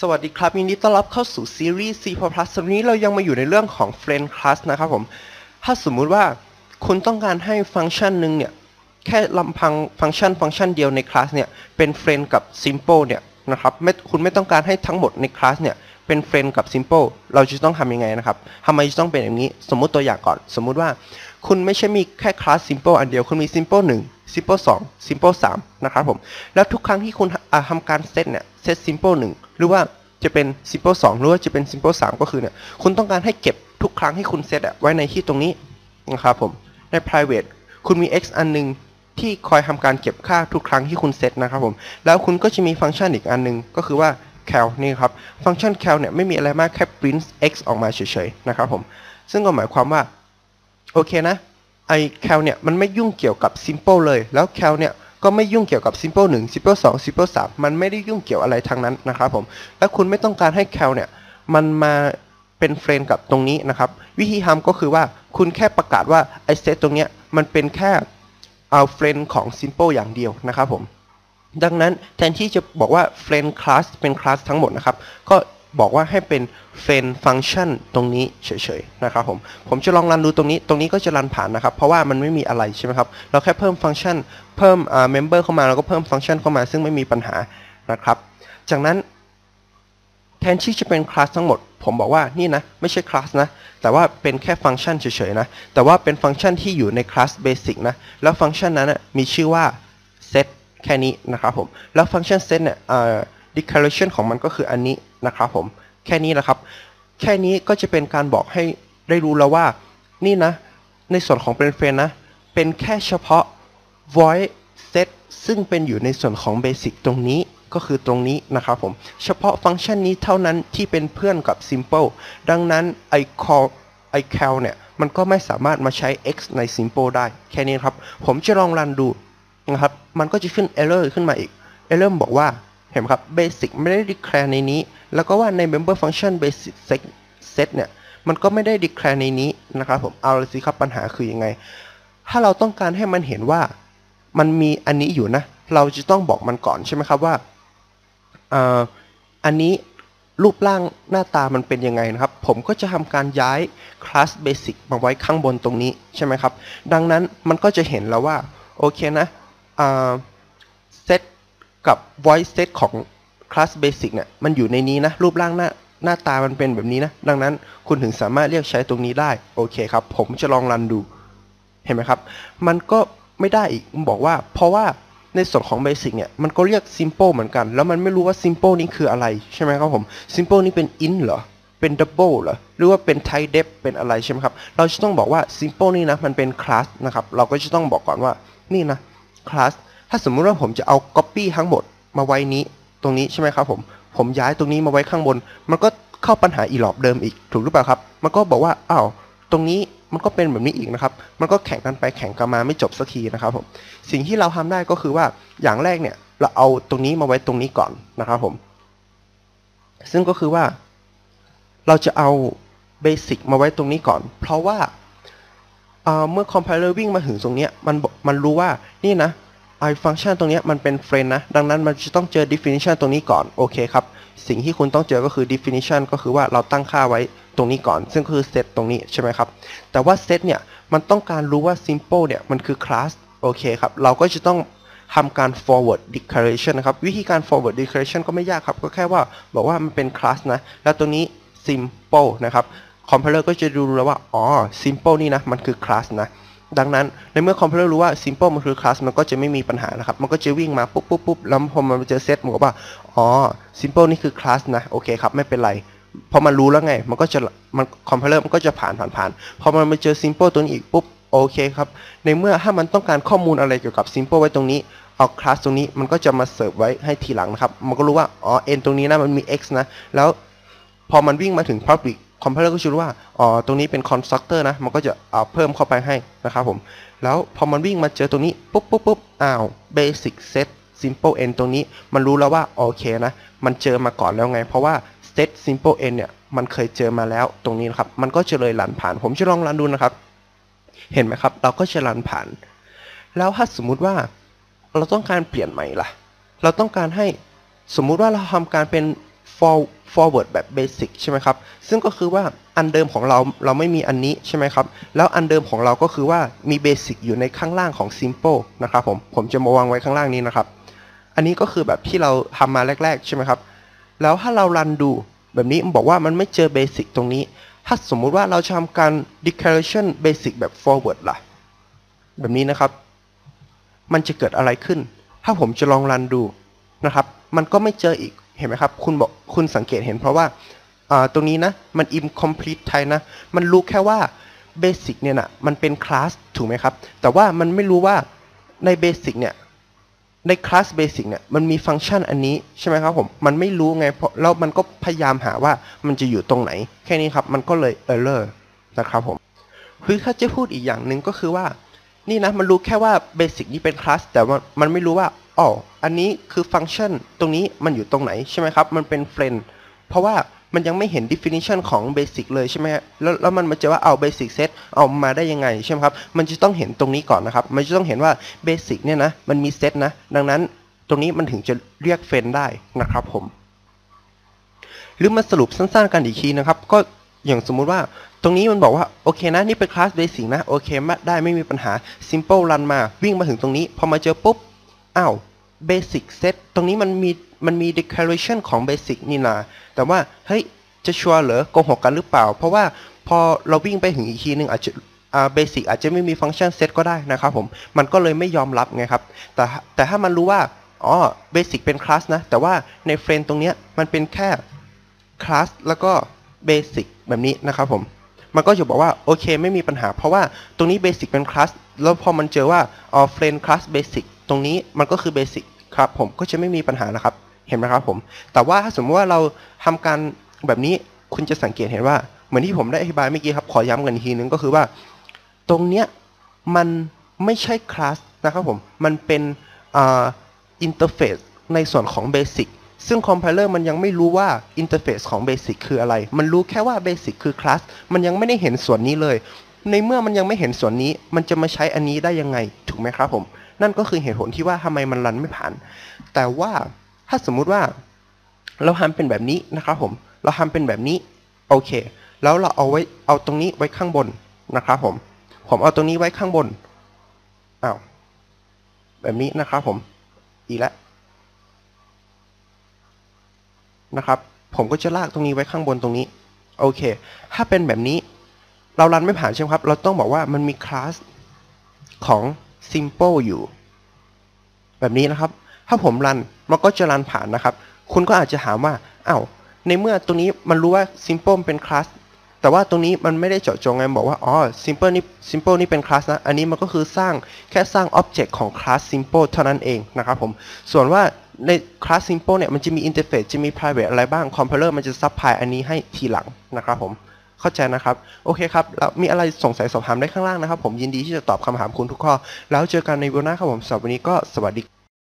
สวัสดีครับยินดีต้อนรับเข้าสู่ซีรีส์ C++ วันนี้เรายังมาอยู่ในเรื่องของ friend class นะครับผม ถ้าสมมุติว่าคุณต้องการให้ฟังก์ชันหนึ่งเนี่ย แค่ลำพังฟังก์ชันฟังก์ชันเดียวในคลาสเนี่ย เป็น friend กับ simple เนี่ยนะครับไม่คุณไม่ต้องการให้ทั้งหมดในคลาสเนี่ย เป็น friend กับ simple เราจะต้องทำยังไงนะครับทำไมจะต้องเป็นอย่างนี้ สมมุติตัวอย่างก่อน สมมุติว่า คุณไม่ใช่มีแค่คลาส simple อันเดียว คุณมี simple 1 simple 2 simple 3 นะครับผม แล้วทุกครั้งที่คุณอ่าทำการเซตเนี่ย เซต simple 1 หรือว่าจะเป็น simple 2 หรือว่าจะเป็น simple 3 ก็คือเนี่ย คุณต้องการให้เก็บทุกครั้งที่คุณเซตอะไว้ในที่ตรงนี้นะครับผม ใน private คุณมี x อันหนึ่งที่คอยทำการเก็บค่าทุกครั้งที่คุณเซตนะครับผม แล้วคุณก็จะมีฟังก์ชันอีกอันหนึงก็คือว่า cal นี่ครับ ฟังก์ชัน cal เนี่ยไม่มีอะไรมากแค่ print x ออกมาเฉยๆนะครับผม ซึ่งก็หมายความว่า โอเคนะไอ้ cal เนี่ยมันไม่ยุ่งเกี่ยวกับ simple เลย แล้ว cal เนี่ยก็ไม่ยุ่งเกี่ยวกับ simple 1 simple 2 simple 3 มันไม่ได้ยุ่งเกี่ยวอะไรทั้งนั้นนะครับผม แล้วคุณไม่ต้องการให้ cal เนี่ยมันมาเป็นเฟรนกับตรงนี้นะครับ วิธีทำก็คือว่าคุณแค่ประกาศว่าไอเซตตรงเนี้ยมันเป็นแค่เอาเฟรนของ simple อย่างเดียวนะครับผม ดังนั้นแทนที่จะบอกว่า friend class เป็นคลาสทั้งหมดนะครับ ก็ บอกว่าให้เป็น friend function ตรงนี้เฉยๆนะครับผมผมจะลองรันดูตรงนี้ตรงนี้ก็จะรันผ่านนะครับ เพราะว่ามันไม่มีอะไรใช่ไหมครับ เราแค่เพิ่มฟังก์ชัน เพิ่มอ่า member เข้ามาแล้วก็เพิ่มฟังก์ชันเข้ามาซึ่งไม่มีปัญหานะครับ จากนั้นแทนที่จะเป็นคลาสทั้งหมด ผมบอกว่านี่นะไม่ใช่คลาสนะ แต่ว่าเป็นแค่ฟังก์ชันเฉยๆนะ แต่ว่าเป็นฟังก์ชันที่อยู่ในคลาสเบสิกนะ แล้วฟังก์ชันนั้นนะมีชื่อว่า set แค่นี้นะครับผม แล้วฟังก์ชัน set เนี่ย declaration ของมันก็คืออันนี้ นะครับผมแค่นี้นะครับ แค่นี้ก็จะเป็นการบอกให้ได้รู้แล้วว่า นี่นะ ในส่วนของเป็นเฟรนนะ เป็นแค่เฉพาะ void set ซึ่งเป็นอยู่ในส่วนของ basic ตรงนี้ก็คือตรงนี้นะครับผม เฉพาะฟังก์ชันนี้เท่านั้นที่เป็นเพื่อนกับ simple ดังนั้นไอ call ไอ cal เนี่ย มันก็ไม่สามารถมาใช้ x ใน simple ได้ แค่นี้ครับ ผมจะลองรันดูนะครับ มันก็จะขึ้น error ขึ้นมาอีก error บอกว่า เห็นครับ basic ไม่ได้ declare ในนี้ แล้วก็ว่าใน member function basic set set เนี่ย มันก็ไม่ได้ declare ในนี้นะครับผม เอาละสิครับปัญหาคือยังไง ถ้าเราต้องการให้มันเห็นว่ามันมีอันนี้อยู่นะ เราจะต้องบอกมันก่อนใช่ไหมครับว่าอันนี้รูปร่างหน้าตามันเป็นยังไงนะครับ ผมก็จะทำการย้าย class basic มาไว้ข้างบนตรงนี้ใช่ไหมครับ ดังนั้นมันก็จะเห็นแล้วว่า โอเคนะ กับ voice set ของ class basic เนี่ยมันอยู่ในนี้นะ รูปร่างหน้าหน้าตามันเป็นแบบนี้นะ ดังนั้นคุณถึงสามารถเรียกใช้ตรงนี้ได้ โอเคครับ ผมจะลองรันดู เห็นไหมครับ มันก็ไม่ได้อีกมันบอกว่า เพราะว่าในส่วนของ Basic เนี่ย มันก็เรียก Simple เหมือนกัน แล้วมันไม่รู้ว่า Simple นี่คืออะไร ใช่ไหมครับผม Simple นี่เป็น int เหรอ เป็น double เหรอ หรือว่าเป็น type def เป็นอะไรใช่ไหมครับ เราจะต้องบอกว่า Simple นี่นะ มันเป็น class นะครับ เราก็จะต้องบอกก่อนว่า นี่นะ class ถ้าสมมุติว่าผมจะเอา copy ทั้งหมดมาไว้นี้ตรงนี้ใช่ไหมครับผม ผมย้ายตรงนี้มาไว้ข้างบน มันก็เข้าปัญหาอีหลอบเดิมอีกถูกหรือเปล่าครับ มันก็บอกว่าอ้าวตรงนี้มันก็เป็นแบบนี้อีกนะครับ มันก็แข่งกันไปแข่งกันมาไม่จบสักทีนะครับผม สิ่งที่เราทำได้ก็คือว่าอย่างแรกเนี่ยเราเอาตรงนี้มาไว้ตรงนี้ก่อนนะครับผม ซึ่งก็คือว่า เราจะเอาเบสิกมาไว้ตรงนี้ก่อน เพราะว่าเอ่อเมื่อคอมไพเลอร์วิ่งมาถึงตรงนี้มันมันรู้ว่านี่นะ ไอฟังก์ชันตรงนี้มันเป็นเฟรนนะ ดังนั้นมันจะต้องเจอ definition ตรงนี้ก่อน โอเคครับ สิ่งที่คุณต้องเจอก็คือ definition ก็คือว่าเราตั้งค่าไว้ตรงนี้ก่อน ซึ่งก็คือ set ตรงนี้ใช่ไหมครับ แต่ว่า set เนี่ย มันต้องการรู้ว่า simple เนี่ย มันคือ class โอเคครับ เราก็จะต้องทำการ forward declaration นะครับ วิธีการ forward declaration ก็ไม่ยากครับ ก็แค่ว่าบอกว่ามันเป็น class นะ แล้วตัวนี้ simple นะครับคอมไพเลอร์ก็จะดูแล้วว่า อ๋อ simple นี่นะ มันคือ class นะ ดังนั้นในเมื่อคอมพิวเตอร์รู้ว่า simple มันคือ class มันก็จะไม่มีปัญหานะครับ มันก็จะวิ่งมาปุ๊บปุ๊บปุ๊บแล้วพอมันไปเจอเซตมันก็ว่า อ๋อ simple นี่คือ class นะ โอเคครับ ไม่เป็นไร พอมันรู้แล้วไง มันก็จะ มันคอมพิวเตอร์มันก็จะผ่านผ่านผ่าน พอมันมาเจอ simple ตัวนี้อีกปุ๊บ โอเคครับ ในเมื่อถ้ามันต้องการข้อมูลอะไรเกี่ยวกับ simple ไว้ตรงนี้ เอา class ตรงนี้ มันก็จะมาเสิร์ฟไว้ให้ทีหลังนะครับ มันก็รู้ว่า อ๋อ n ตรงนี้นะ มันมี x นะ แล้ว พอมันวิ่งมาถึง public คอมพิวเตอร์ก็จะรู้ว่าอ๋อตรงนี้เป็น constructor นะมันก็จะเอาเพิ่มเข้าไปให้นะครับผมแล้วพอมันวิ่งมาเจอตรงนี้ปุ๊บปุ๊บปุ๊บอ้าว basic set simple n ตรงนี้มันรู้แล้วว่าโอเคนะมันเจอมาก่อนแล้วไง เพราะว่า set simple n เนี่ยมันเคยเจอมาแล้วตรงนี้นะครับ มันก็จะเลยรันผ่าน ผมจะลองรันดูนะครับ เห็นไหมครับ เราก็จะรันผ่าน แล้วถ้าสมมุติว่าเราต้องการเปลี่ยนใหม่ล่ะ เราต้องการให้สมมุติว่าเราทำการเป็น forward แบบ basic ใช่ไหมครับ ซึ่งก็คือว่าอันเดิมของเราเราไม่มีอันนี้ใช่ไหมครับ แล้วอันเดิมของเราก็คือว่ามี basic อยู่ในข้างล่างของ simple นะครับผมผมจะมาวางไว้ข้างล่างนี้นะครับ อันนี้ก็คือแบบที่เราทำมาแรก ๆ ใช่ไหมครับ แล้วถ้าเรารันดูแบบนี้มันบอกว่ามันไม่เจอ basic ตรงนี้ ถ้าสมมุติว่าเราทำการ declaration basic แบบ forward ล่ะ แบบนี้นะครับ มันจะเกิดอะไรขึ้น ถ้าผมจะลองรันดูนะครับ มันก็ไม่เจออีก เห็นไหมครับ คุณบอกคุณสังเกตเห็นเพราะว่าตรงนี้นะ มัน incomplete type นะ มันรู้แค่ว่า basic เนี่ยนะมันเป็นคลาสถูกไหมครับ แต่ว่ามันไม่รู้ว่าใน basic เนี่ยในคลาส basic เนี่ยมันมีฟังก์ชันอันนี้ใช่ไหมครับผม มันไม่รู้ไงเพราะแล้วมันก็พยายามหาว่ามันจะอยู่ตรงไหน แค่นี้ครับ มันก็เลย error นะครับผมคือถ้าจะพูดอีกอย่างหนึ่งก็คือว่า นี่นะมันรู้แค่ว่าเบสิกนี้เป็นคลาสแต่ว่ามันไม่รู้ว่า อ๋ออันนี้คือฟังก์ชันตรงนี้มันอยู่ตรงไหนใช่ไหมครับ มันเป็นเฟรนเพราะว่ามันยังไม่เห็น definition ของเบสิกเลยใช่ไหมแล้วแล้วมันมาเจอว่าเอาเบสิกเซตเอามาได้ยังไงใช่ไหมครับ มันจะต้องเห็นตรงนี้ก่อนนะครับ มันจะต้องเห็นว่าเบสิกเนี่ยนะ มันมีเซตนะ ดังนั้นตรงนี้มันถึงจะเรียกเฟรนได้นะครับผม หรือมาสรุปสั้นๆกันอีกทีนะครับ ก็อย่างสมมุติว่าตรงนี้มันบอกว่า โอเคนะ นี่เป็นคลาสเบสิกนะ โอเคมาได้ไม่มีปัญหา simple run มาวิ่งมาถึงตรงนี้ พอมาเจอปุ๊บ อ้าว basic set ตรงนี้มันมีมันมี declaration ของ basic นี่นาแต่ว่า เฮ้ย จะชัวร์เหรอโกหกกันหรือเปล่า เพราะว่าพอเราวิ่งไปถึงอีกทีนึงอาจจะอ่า basic อาจจะไม่มีฟังก์ชัน set ก็ได้นะครับผม มันก็เลยไม่ยอมรับไงครับ แต่แต่ถ้ามันรู้ว่า อ๋อ basic เป็นคลาสนะ แต่ว่าในเฟรนตรงเนี้ยมันเป็นแค่คลาสแล้วก็เบสิกแบบนี้นะครับผม มันก็จะบอกว่าโอเคไม่มีปัญหา เพราะว่าตรงนี้เบสิกเป็นคลาสแล้วพอมันเจอว่าอ๋อเฟรนคลาสเบสิก ตรงนี้มันก็คือเบสิกครับผมก็จะไม่มีปัญหานะครับ เห็นไหมครับผม แต่ว่าถ้าสมมติว่าเราทำการแบบนี้คุณจะสังเกตเห็นว่า เหมือนที่ผมได้อธิบายเมื่อกี้ครับ ขอย้ำกันอีกทีนึงก็คือว่า ตรงเนี้ยมันไม่ใช่คลาสนะครับผม มันเป็นอ่าอินเทอร์เฟซในส่วนของเบสิกซึ่งคอมไพเลอร์มันยังไม่รู้ว่าอินเทอร์เฟซของ Basic คืออะไร มันรู้แค่ว่า Basic คือคลาสมันยังไม่ได้เห็นส่วนนี้เลย ในเมื่อมันยังไม่เห็นส่วนนี้ มันจะมาใช้อันนี้ได้ยังไง ถูกไหมครับผม นั่นก็คือเหตุผลที่ว่าทำไมมันรันไม่ผ่าน แต่ว่าถ้าสมมุติว่าเราทำเป็นแบบนี้นะครับผม เราทำเป็นแบบนี้ โอเค แล้วเราเอาไว้เอาตรงนี้ไว้ข้างบนนะครับผม ผมเอาตรงนี้ไว้ข้างบนอ้าวแบบนี้นะครับผม อีกแล้วนะครับ ผมก็จะลากตรงนี้ไว้ข้างบนตรงนี้ โอเค ถ้าเป็นแบบนี้ เรารันไม่ผ่านใช่ไหมครับ เราต้องบอกว่ามันมีคลาสของ simple อยู่ แบบนี้นะครับ ถ้าผมรันมันก็จะรันผ่านนะครับ คุณก็อาจจะถามว่าอ้าวในเมื่อตรงนี้มันรู้ว่า simple เป็นคลาสแต่ว่าตรงนี้มันไม่ได้เจาะจงไงบอกว่า อ๋อ simple นี่ simple นี่เป็นคลาสนะ อันนี้มันก็คือสร้างแค่สร้าง object ของคลาส simple เท่านั้นเองนะครับผม ส่วนว่าในคลาส simple เนี่ยมันจะมี interface จะมี private อะไรบ้าง compiler มันจะ supply อันนี้ให้ทีหลังนะครับผม เข้าใจนะครับ โอเคครับแล้วมีอะไรสงสัยสอบถามได้ข้างล่างนะครับ ผมยินดีที่จะตอบคำถามคุณทุกข้อ แล้วเจอกันในวันหน้าครับผมสำหรับวันนี้ก็สวัสดี